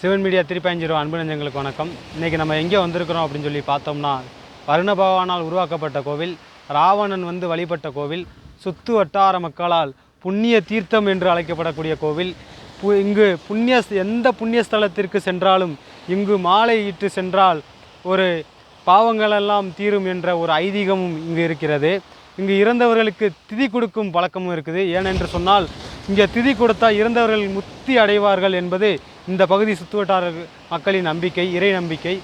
Sivan media திருப்பயஞ்சிரோ அன்பு நெஞ்சங்களுக்கு வணக்கம். இன்றைக்கி நம்ம எங்கே வந்திருக்கிறோம் அப்படின்னு சொல்லி பார்த்தோம்னா வருண பகவானால் உருவாக்கப்பட்ட கோவில் ராவணன் வந்து வழிபட்ட கோவில் சுத்து வட்டார மக்களால் புண்ணிய தீர்த்தம் என்று அழைக்கப்படக்கூடிய கோவில். பு இங்கு புண்ணிய எந்த புண்ணிய ஸ்தலத்திற்கு சென்றாலும் இங்கு மாலை இட்டு சென்றால் ஒரு பாவங்களெல்லாம் தீரும் என்ற ஒரு ஐதீகமும் இங்கு இருக்கிறது. இங்கு இறந்தவர்களுக்கு திதி கொடுக்கும் பழக்கமும் இருக்குது. ஏனென்று சொன்னால் இங்கே திதி கொடுத்தால் இறந்தவர்கள் முத்தி அடைவார்கள் என்பது இந்த பகுதி சுற்றுவட்டார மக்களின் நம்பிக்கை இறை நம்பிக்கை.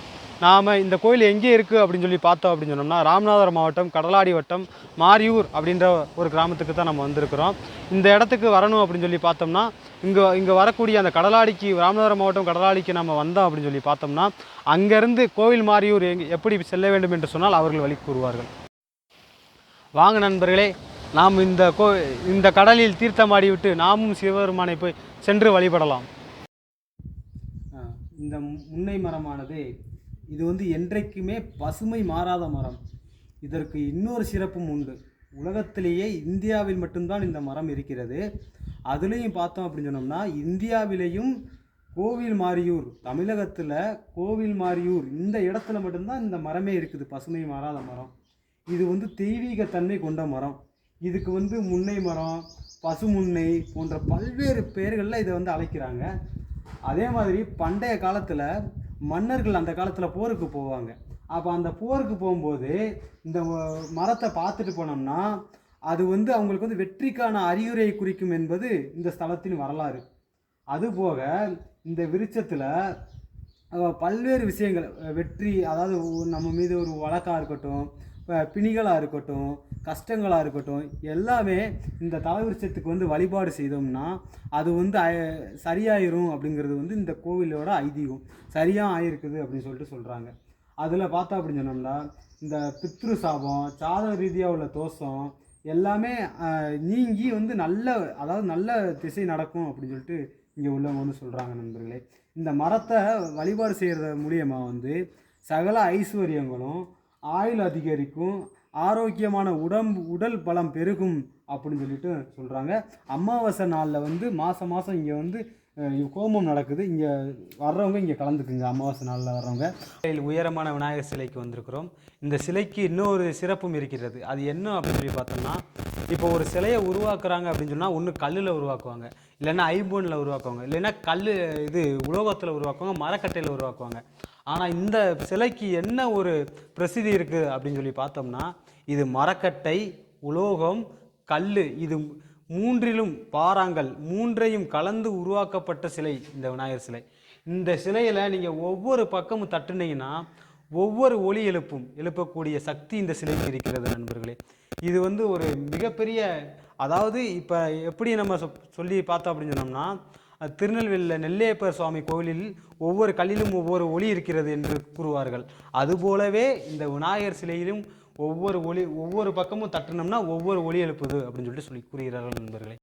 நாம் இந்த கோயில் எங்கே இருக்குது அப்படின்னு சொல்லி பார்த்தோம் அப்படின்னு சொன்னோம்னா ராமநாதபுரம் மாவட்டம் கடலாடி வட்டம் மாரியூர் அப்படின்ற ஒரு கிராமத்துக்கு தான் நம்ம வந்திருக்கிறோம். இந்த இடத்துக்கு வரணும் அப்படின்னு சொல்லி பார்த்தோம்னா இங்கே இங்கே வரக்கூடிய அந்த கடலாடிக்கு ராமநாதபுரம் மாவட்டம் கடலாடிக்கு நம்ம வந்தோம் அப்படின்னு சொல்லி பார்த்தோம்னா அங்கேருந்து கோவில் மாரியூர் எங் எப்படி செல்ல வேண்டும் என்று சொன்னால் அவர்கள் வழி கூறுவார்கள். வாங்க நண்பர்களே நாம் இந்த கோ இந்த கடலில் தீர்த்தமாடி விட்டு நாமும் சிவபெருமானை போய் சென்று வழிபடலாம். இந்த முன்னை மரமானது. இது வந்து என்றைக்குமே பசுமை மாறாத மரம். இதற்கு இன்னொரு சிறப்பும் உண்டு. உலகத்திலேயே இந்தியாவில் மட்டும்தான் இந்த மரம் இருக்கிறது. அதுலேயும் பார்த்தோம் அப்படின்னு சொன்னோம்னா இந்தியாவிலேயும் கோவில் மாரியூர் தமிழகத்தில் கோவில் மாரியூர் இந்த இடத்துல மட்டும்தான் இந்த மரமே இருக்குது பசுமை மாறாத மரம். இது வந்து தெய்வீக தன்மை கொண்ட மரம். இதுக்கு வந்து முன்னை மரம் பசுமுன்னை போன்ற பல்வேறு பெயர்களில் இதை வந்து அழைக்கிறாங்க. அதே மாதிரி பண்டைய காலத்தில் மன்னர்கள் அந்த காலத்தில் போருக்கு போவாங்க. அப்போ அந்த போருக்கு போகும்போது இந்த மரத்தை பார்த்துட்டு போனோம்னா அது வந்து அவங்களுக்கு வந்து வெற்றிக்கான அறிகுறியை குறிக்கும் என்பது இந்த ஸ்தலத்தின் வரலாறு. அதுபோக இந்த விருட்சத்தில் பல்வேறு விஷயங்கள் வெற்றி அதாவது நம்ம மீது ஒரு வழக்காக இருக்கட்டும் பிணிகளாக இருக்கட்டும் கஷ்டங்களாக இருக்கட்டும் எல்லாமே இந்த தலைவிருச்சத்துக்கு வந்து வழிபாடு செய்தோம்னா அது வந்து சரியாயிரும் அப்படிங்கிறது வந்து இந்த கோவிலோட ஐதீகம். சரியாக ஆயிருக்குது அப்படின்னு சொல்லிட்டு சொல்கிறாங்க அதில் பார்த்தா அப்படின்னு சொன்னோம்னா இந்த பித்ரு சாபம் சாத ரீதியாக உள்ள தோஷம் எல்லாமே நீங்கி வந்து நல்ல அதாவது நல்ல திசை நடக்கும் அப்படின்னு சொல்லிட்டு இங்கே உள்ளவங்க வந்து சொல்கிறாங்க நண்பர்களே. இந்த மரத்தை வழிபாடு செய்கிறது மூலியமாக வந்து சகல ஐஸ்வர்யங்களும் ஆயுள் அதிகரிக்கும் ஆரோக்கியமான உடம்பு உடல் பலம் பெருகும் அப்படின்னு சொல்லிட்டு சொல்கிறாங்க அமாவாசை நாளில் வந்து மாதம் மாதம் இங்கே வந்து கோமம் ஹோமம் நடக்குது. இங்கே வர்றவங்க இங்கே கலந்துக்குங்க அமாவாசை நாளில் வர்றவங்க. உயரமான விநாயகர் சிலைக்கு வந்திருக்கிறோம். இந்த சிலைக்கு இன்னொரு சிறப்பும் இருக்கிறது. அது என்ன அப்படின்னு சொல்லி பார்த்தோம்னா இப்போ ஒரு சிலையை உருவாக்குறாங்க அப்படின்னு சொன்னால் ஒன்று கல்லில் உருவாக்குவாங்க. இல்லைன்னா ஐபோனில் உருவாக்குவாங்க. இல்லைன்னா கல் இது உலோகத்தில் உருவாக்குவாங்க மரக்கட்டையில் உருவாக்குவாங்க. ஆனால் இந்த சிலைக்கு என்ன ஒரு பிரசித்தி இருக்குது அப்படின்னு சொல்லி பார்த்தோம்னா இது மரக்கட்டை உலோகம் கல் இது மூன்றிலும் பாறாங்கல் மூன்றையும் கலந்து உருவாக்கப்பட்ட சிலை இந்த விநாயகர் சிலை. இந்த சிலையில் நீங்கள் ஒவ்வொரு பக்கமும் தட்டுனீங்கன்னா ஒவ்வொரு ஒளி எழுப்பும் எழுப்பக்கூடிய சக்தி இந்த சிலைக்கு இருக்கிறது நண்பர்களே. இது வந்து ஒரு மிகப்பெரிய அதாவது இப்போ எப்படி நம்ம சொ- சொல்லி பார்த்தோம் அப்படின்னு சொன்னோம்னா அது திருநெல்வேலியில் நெல்லையப்பர் சுவாமி கோவிலில் ஒவ்வொரு கல்லிலும் ஒவ்வொரு ஒளி இருக்கிறது என்று கூறுவார்கள். அதுபோலவே இந்த விநாயகர் சிலையிலும் ஒவ்வொரு ஒளி ஒவ்வொரு பக்கமும் தட்டினோம்னா ஒவ்வொரு ஒளி எழுப்புது அப்படின்னு சொல்லிட்டு சொல்லி கூறுகிறார்கள் நண்பர்களே.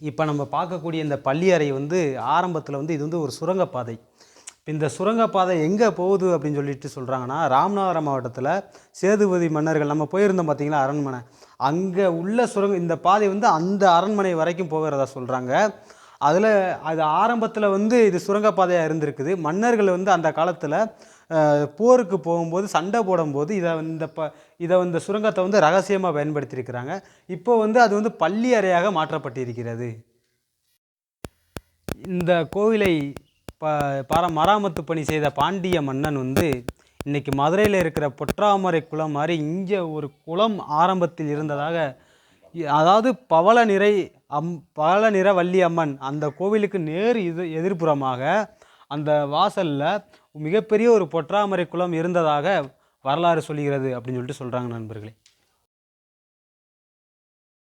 இப்போ நம்ம பார்க்கக்கூடிய இந்த பள்ளி அறை வந்து ஆரம்பத்தில் வந்து இது வந்து ஒரு சுரங்கப்பாதை. இந்த சுரங்கப்பாதை எங்கே போகுது அப்படின்னு சொல்லிட்டு சொல்கிறாங்கன்னா ராமநாதபுரம் மாவட்டத்தில் சேதுபதி மன்னர்கள் நம்ம போயிருந்தோம் பார்த்திங்களா அரண்மனை? அங்கே உள்ள சுரங்க இந்த பாதை வந்து அந்த அரண்மனை வரைக்கும் போகிறதா சொல்கிறாங்க அதில் அது ஆரம்பத்தில் வந்து இது சுரங்கப்பாதையாக இருந்திருக்குது. மன்னர்கள் வந்து அந்த காலத்தில் போருக்கு போகும்போது சண்டை போடும்போது இதை இந்த ப இதை இந்த சுரங்கத்தை வந்து ரகசியமாக பயன்படுத்தியிருக்கிறாங்க. இப்போ வந்து அது வந்து பள்ளி அறையாக மாற்றப்பட்டிருக்கிறது. இந்த கோவிலை ப பர மராமத்து பணி செய்த பாண்டிய மன்னன் வந்து இன்றைக்கி மதுரையில் இருக்கிற பொற்றாமரை குளம் மாதிரி இங்கே ஒரு குளம் ஆரம்பத்தில் இருந்ததாக அதாவது பவள நிறை அம் பவள நிற வள்ளி அம்மன் அந்த கோவிலுக்கு நேர் இது எதிர்ப்புறமாக அந்த வாசலில் மிகப்பெரிய ஒரு பொற்றாமரை குளம் இருந்ததாக வரலாறு சொல்கிறது அப்படின்னு சொல்லிட்டு சொல்கிறாங்க நண்பர்களே.